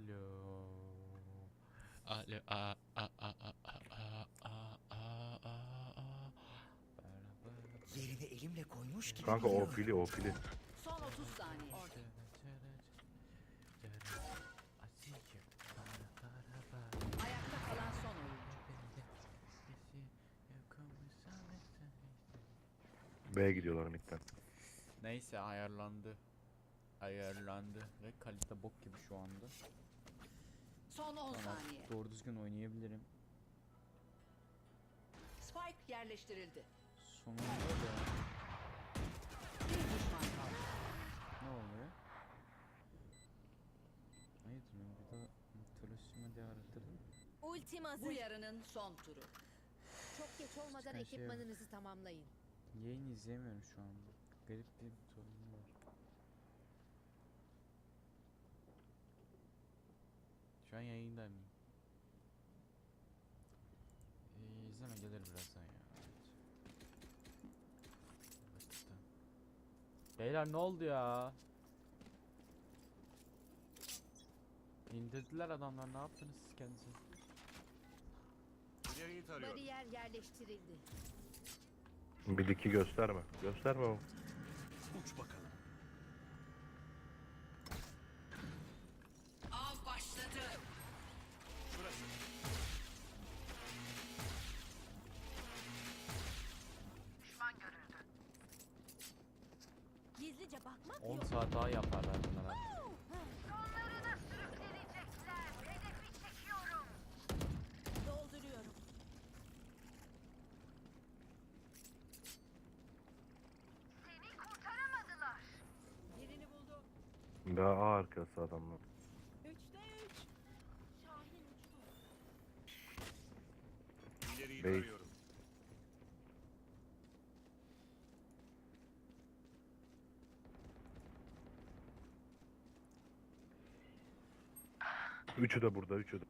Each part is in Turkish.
Alo. Alo. A, a, a, a, a, a, a, a. Yerine elimle koymuş gibi Kanka o biliyorum. fili o fili. Son 30 saniye. Ayakta kalan son. B'ye gidiyorlar midden. Neyse ayarlandı. Ayarlandı ve kalite bok gibi şu anda. Son 10 Tamam. saniye. Doğru düzgün oynayabilirim. Spike yerleştirildi. Sonunda da Bir düşman kaldı. ne oluyor? Hayırdır ya bir daha Tolosima diye arattırdım. Ultim Bu hazır. yarının son turu. Çok geç olmadan Çıkan şey yok. ekipmanınızı tamamlayın. Yayın izleyemiyorum şu anda. Garip bir sorun an yayındayım. Ee, izleme gelir birazdan ya. Evet. Beyler ne oldu ya? İndirdiler adamlar ne yaptınız siz tarıyorum. Bariyer yerleştirildi. Bir iki gösterme. Gösterme o. Uç bakalım. Daha A arkası adamlar. Üçte üç. Şahin uçtu. İleriyi Bey. tarıyorum. Üçü de burada, üçü de.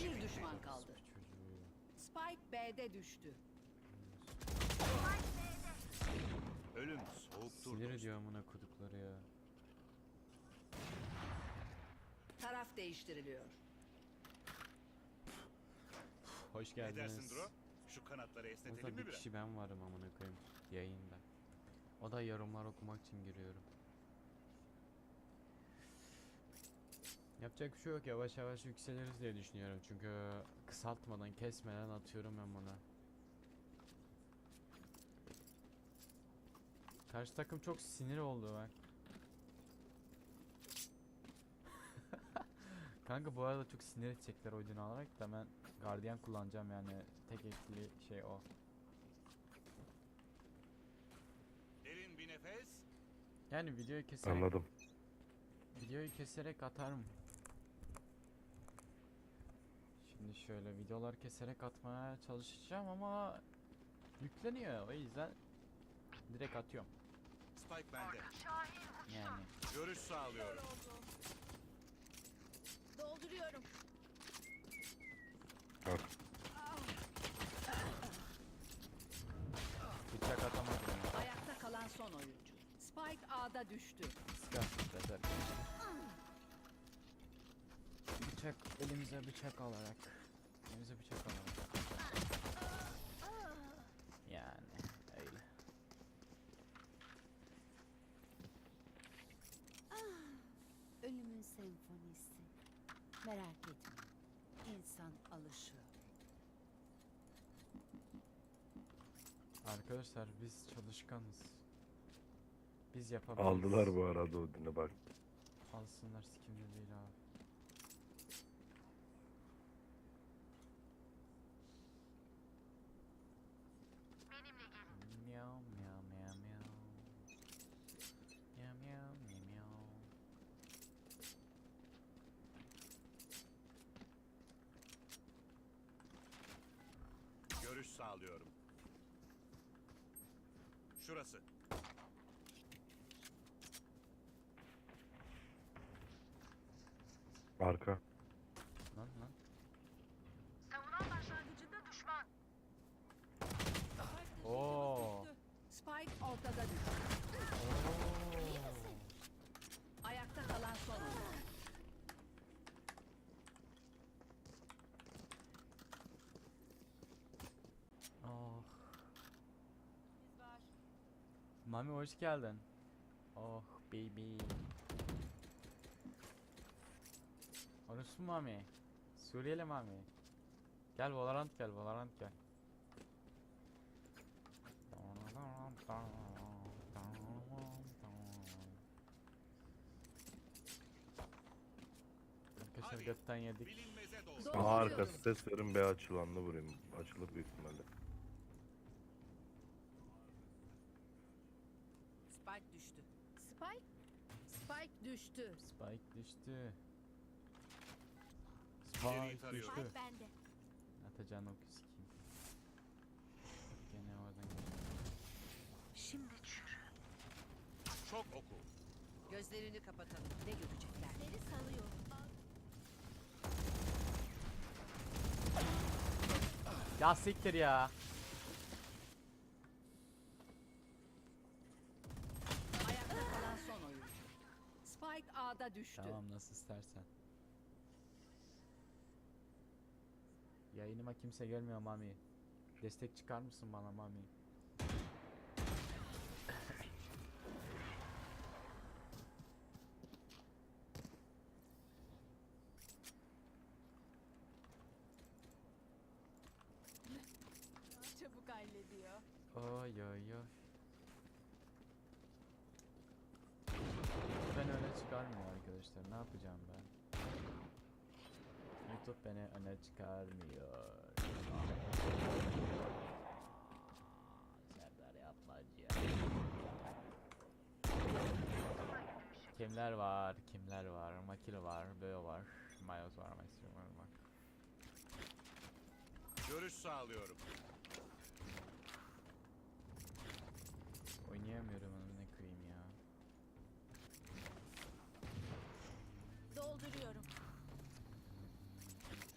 Bir düşman kaldı. Spike B'de düştü. Ölüm soğuktur. Sinir ediyor amına kodukları ya. Taraf değiştiriliyor. Hoş Ne geldiniz. dersin Dro? Şu kanatları esnetelim Burada mi bir biraz? kişi ben varım amına koyayım yayında. O da yorumlar okumak için giriyorum. Yapacak bir şey yok yavaş yavaş yükseliriz diye düşünüyorum çünkü kısaltmadan kesmeden atıyorum ben buna. Karşı takım çok sinir oldu bak. Kanka bu arada çok sinir edecekler oyunu alarak da ben gardiyan kullanacağım yani tek ekli şey o. Derin bir nefes. Yani videoyu keserek Anladım. videoyu keserek atarım. Şimdi şöyle videolar keserek atmaya çalışacağım ama yükleniyor o yüzden direkt atıyorum. Spike bende. Yani Görüş sağlıyorum. Dolduruyorum. Bıçak atamadım ya. Ayakta kalan son oyuncu. Spike A'da düştü. Bıçak elimize bıçak alarak. Elimize bıçak alarak. Senfonisi. Merak etme. İnsan alışıyor. Arkadaşlar biz çalışkanız. Biz yapabiliriz. Aldılar bu arada Odin'i bak. Alsınlar sikimde değil abi. Şurası. Arka. Lan lan. Savunan başlangıcında düşman. Oo. Spike ortada düştü. Oo. Mami hoş geldin. Oh baby. Orası mı Mami? Suriyeli Mami. Gel Valorant gel Valorant gel. Arkadaşlar Hadi. götten yedik. Aha arkası ses verin B açılanlı vurayım. Açılır büyük ihtimalle. Spike düştü. Spike? Spike düştü. Spike düştü. Spike tarıyorum. düştü. Spike bende. Atacağın oku sikeyim. Gene oradan. Şimdi çürü. Çok oku. Gözlerini kapatalım. Ne görecekler? Seni salıyorum. Ya siktir ya. Ayakta kalan son oyuncu. Spike A'da düştü. Tamam nasıl istersen. Yayınıma kimse gelmiyor Mami. Destek çıkar mısın bana Mami? Çabuk hallediyor. Oy oy oy. Ben öne çıkarmıyor arkadaşlar. Ne yapacağım ben? YouTube beni öne çıkarmıyor. Serdar yapmacı. Kimler var? Kimler var? Makil var, Beo var, Miles var, Maestro var, var. Görüş sağlıyorum. Oynayamıyorum onu ne kırayım ya. Dolduruyorum.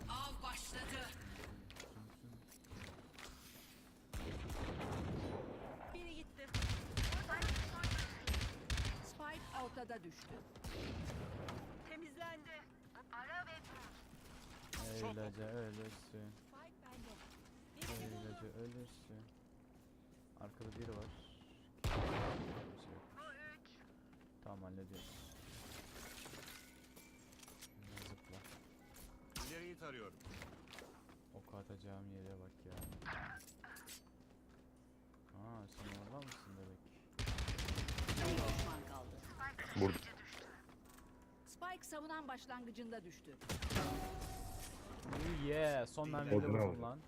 Av başladı. Biri gitti. Ortada düştü. Temizlendi. Ara ve Öylece ölürsün. Öylece ölürsün. Arkada biri var. Bir şey yok. Tamam hallediyoruz. Şimdi Zıpla. İleriyi tarıyorum. Ok atacağım yere bak ya. Aa sen orada mısın bebek? Bir düşman kaldı. Burada. Spike savunan başlangıcında düştü. Yeah son mermide Odun vurdum lan.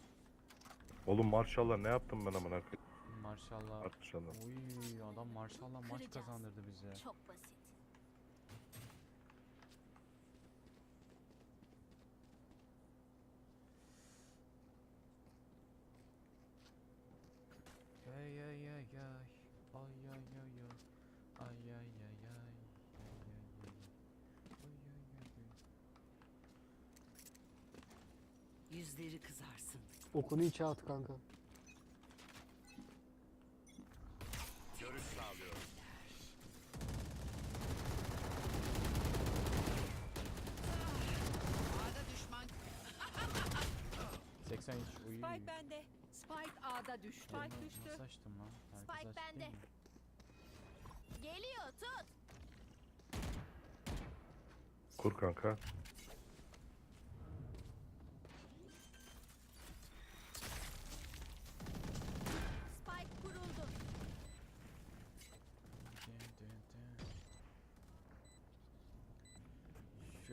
Oğlum maşallah ne yaptım ben amına koyayım. Maşallah. Maşallah. Uy adam maşallah maç Kıracağız. kazandırdı bize. Çok basit. Okunu içe at kanka. Görüş sağlıyorum. A'da düşman. 83 uy. Spike bende. Spike A'da düştü. Spike Nasıl düştü. açtım lan? Herkes Spike açtı bende. değil mi? Geliyor tut. Kur kanka.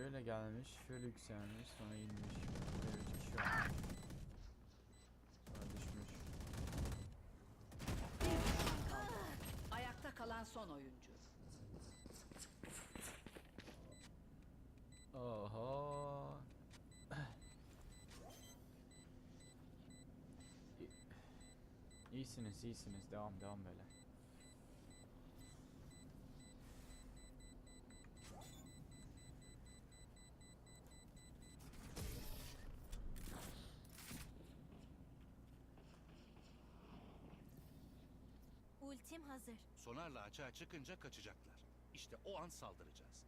Şöyle gelmiş, şöyle yükselmiş, sonra inmiş. Böyle üç kişi var. Sonra düşmüş. Bir. Ayakta kalan son oyuncu. Oho. İ- İyisiniz, iyisiniz. Devam, devam böyle. Ultim hazır. Sonarla açığa çıkınca kaçacaklar. İşte o an saldıracağız.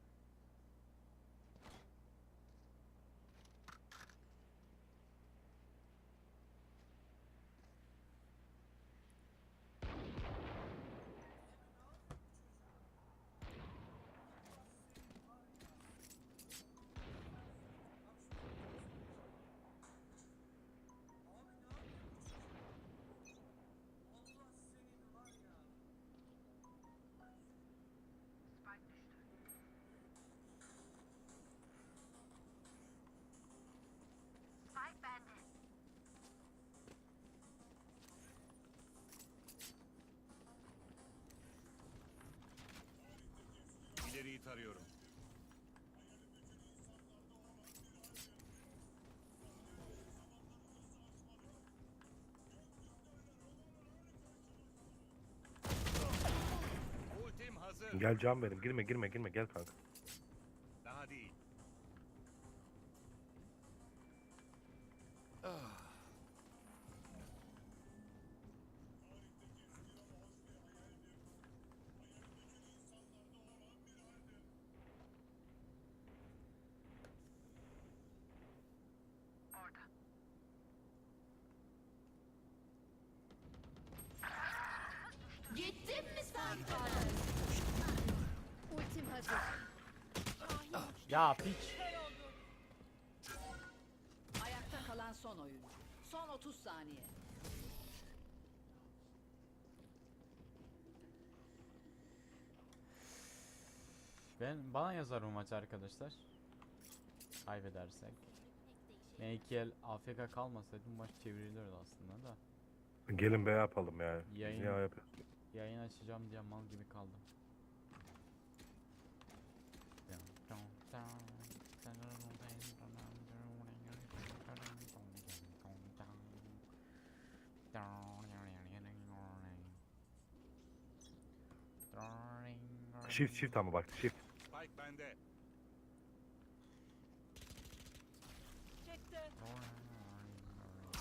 Ultim hazır. Gel can benim. Girme girme girme. Gel kanka. Ya piç. Ayakta kalan son oyuncu. Son 30 saniye. Ben bana yazar bu maç arkadaşlar. Kaybedersek. M2L AFK kalmasaydı bu maç çevrilirdi aslında da. Gelin be yapalım ya. Yayın-? Yayın açacağım diye mal gibi kaldım. Shift shift ama bak shift. Spike bende.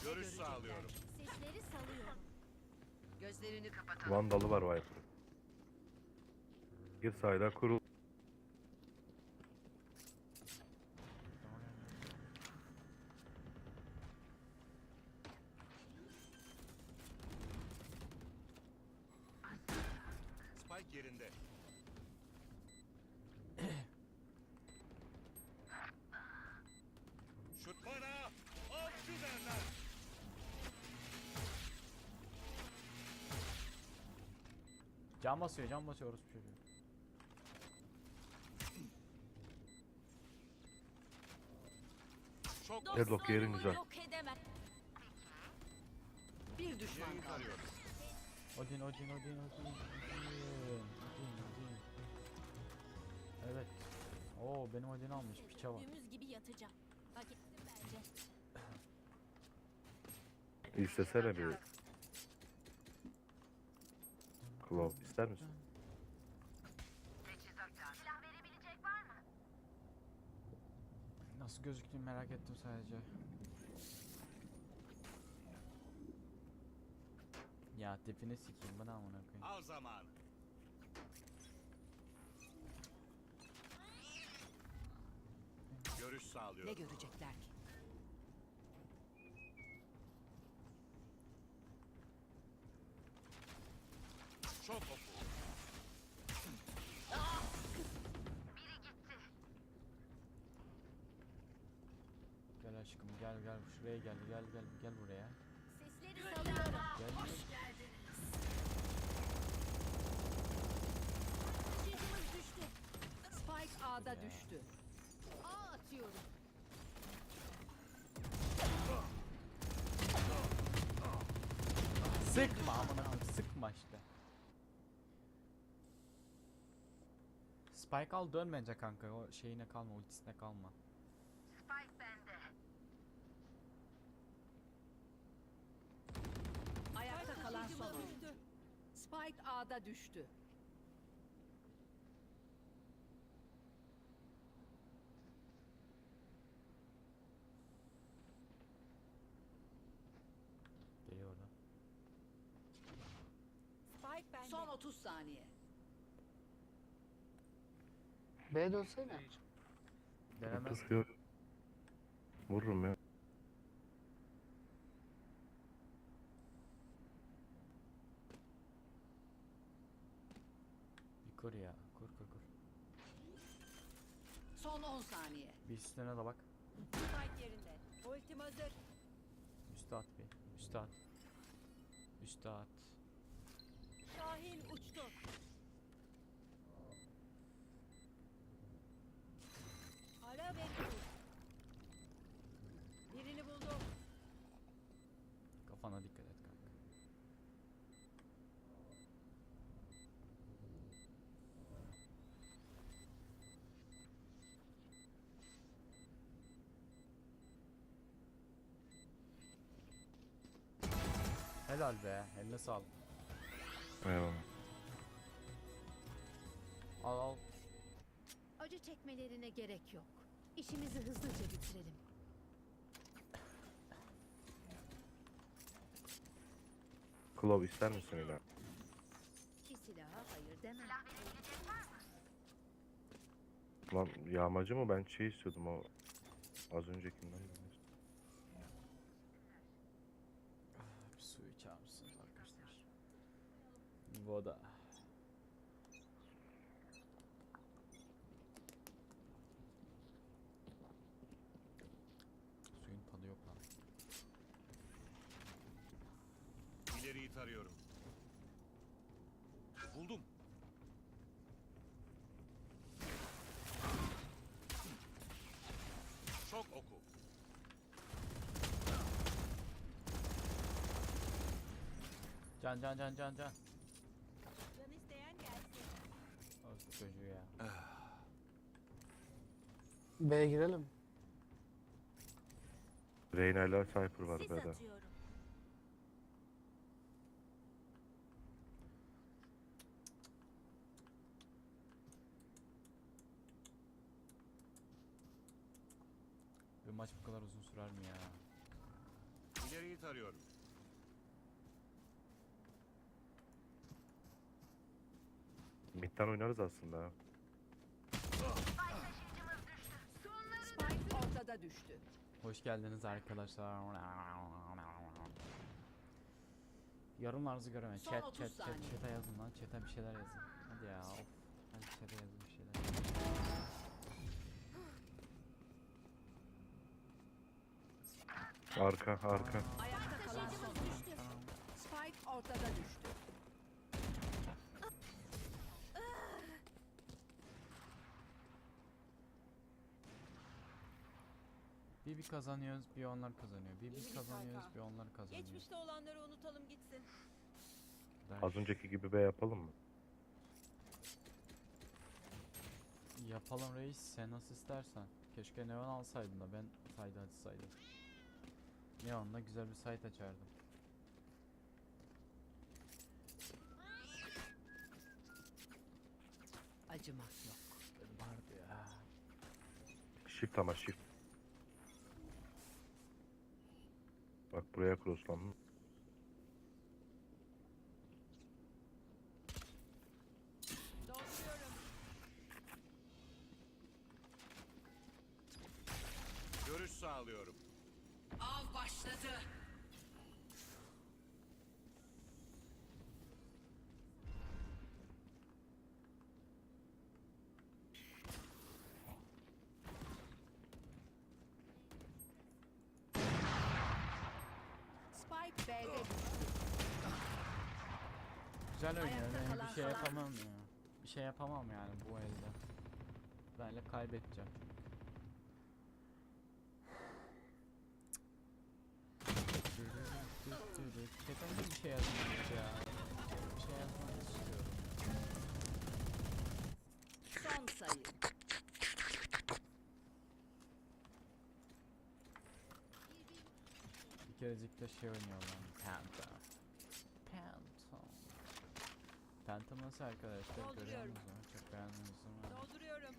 Görüş sağlıyorum. Sesleri salıyorum. Gözlerini kapatalım. Vandalı var Viper'ın. Gir sahile kurul. Can basıyor, can basıyor orospu çocuğu. Çok Deadlock yerin güzel. Bir düşman kaldı. Odin, Odin, Odin, Odin, Odin, Odin, Odin. Evet. Oo benim Odin almış piçe bak. Dümdüz gibi yatacağım. Ettim bence. İstesene bir. Claw ister misin? Nasıl gözüktüğünü merak ettim sadece. Ya tipini sikeyim bana amına koyayım. Al zamanı. Görüş Ne sağlıyorum. görecekler ki? Şuraya gel gel gel gel buraya. Sesleri salıyorum. Gel. Taşıyıcımız düştü. Spike A'da Ya. düştü. A atıyorum. Sıkma amına sıkma işte. Spike al dön bence kanka o şeyine kalma ultisine kalma. Spike bende. Ayakta kalan son Taşıyıcımız oyuncu. düştü. Spike A'da düştü. Geliyor oradan. Spike bende. Son 30 saniye. B dönsene. Denemez. Vururum ya. Bir kur ya kur kur kur. Son 10 üstüne de bak. Spike yerinde. Ultim hazır. Üste at bir. Üste at. Şahin uçtu. Ara ve. Birini buldum. Kafana dikkat et Helal be. Eline sağlık. Eyvallah. Al al. Acı çekmelerine gerek yok. İşimizi hızlıca bitirelim. Klov ister misin yine? Bir silaha hayır demem. Lan yağmacı mı? Ben şey istiyordum o az öncekinden. de. Bir su içer misiniz arkadaşlar? Voda. Suyun tadı yok lan. İleriyi tarıyorum. Buldum. Çok oku. Can can can can can. Can isteyen gelsin. Orası çocuğu ya. B'ye girelim. Reyna ile Cypher var Sis B'de. atıyorum. Bir maç bu kadar uzun sürer mi ya? İleriyi tarıyorum. Mid'den oynarız aslında. Düştü. Hoş geldiniz arkadaşlar. Yorumlarınızı göremem. Son Chat 30 chat chat saniye. chat'e yazın lan. Chat'e bir şeyler yazın. Hadi ya. Of. Hadi chat'e yazın bir şeyler. Arka arka. Ayakta kalan son. Spike ortada düştü. Bir bir kazanıyoruz, bir onlar kazanıyor. Bir biz bir kazanıyoruz, bir onlar kazanıyor. Geçmişte olanları unutalım gitsin. Der. Az önceki gibi B yapalım mı? Yapalım reis, sen nasıl istersen. Keşke Neon alsaydın da ben sayda açsaydım. Neon'la güzel bir site açardım. Acımak yok. Vardı ya. Shift ama shift. Buraya crosslandım. Görüş sağlıyorum. B'de. Güzel oynuyor. Ayakta Ben kalan bir şey yapamam ya. Bir şey yapamam yani bu elde. Benle kaybedeceğim. Chatten de bir şey yazmamış ya. Bir şey yazmak istiyorum. Son sayı. Bir kerecik de şey oynuyorlar. Phantom. Phantom. Phantom nasıl arkadaşlar? Görüyor musunuz? Çok beğendiniz mi? Dolduruyorum.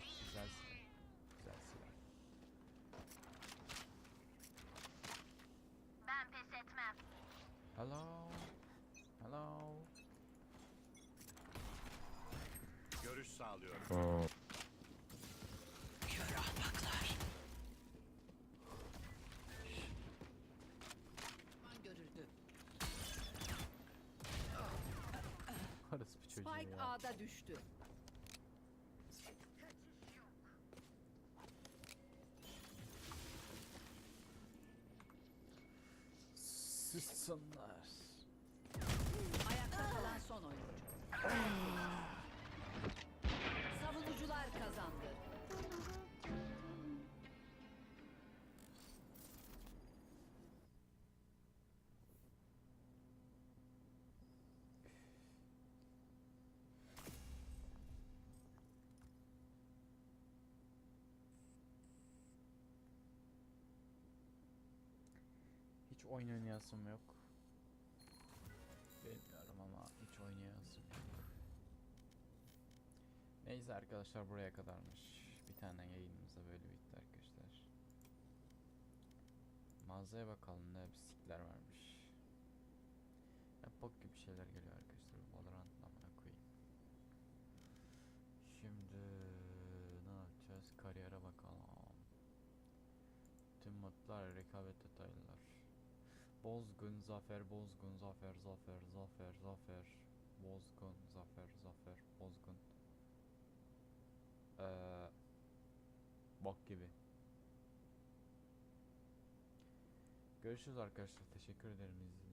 Güzel silah. Güzel silah. Ben pes etmem. Hello. Hello. Görüş sağlıyorum. Hmm. Kör ahmaklar. Düşman görüldü. Orası bir çocuğu Spike ya. A'da düştü. Sussunlar. Ayakta kalan son oyuncu. oyun oynayasım yok. Bilmiyorum ama hiç oynayasım yok. Neyse arkadaşlar buraya kadarmış. Bir tane yayınımız da böyle bitti arkadaşlar. Mağazaya bakalım ne bisikler varmış. Bok gibi şeyler geliyor arkadaşlar. Valorant'ın amına koyayım. Şimdi ne yapacağız? Kariyere bakalım. Tüm modlar rekabet detaylılar. Bozgun, zafer, bozgun, zafer, zafer, zafer, zafer. Bozgun, zafer, zafer, bozgun. Ee, bok gibi. Görüşürüz arkadaşlar. Teşekkür ederim izlediğiniz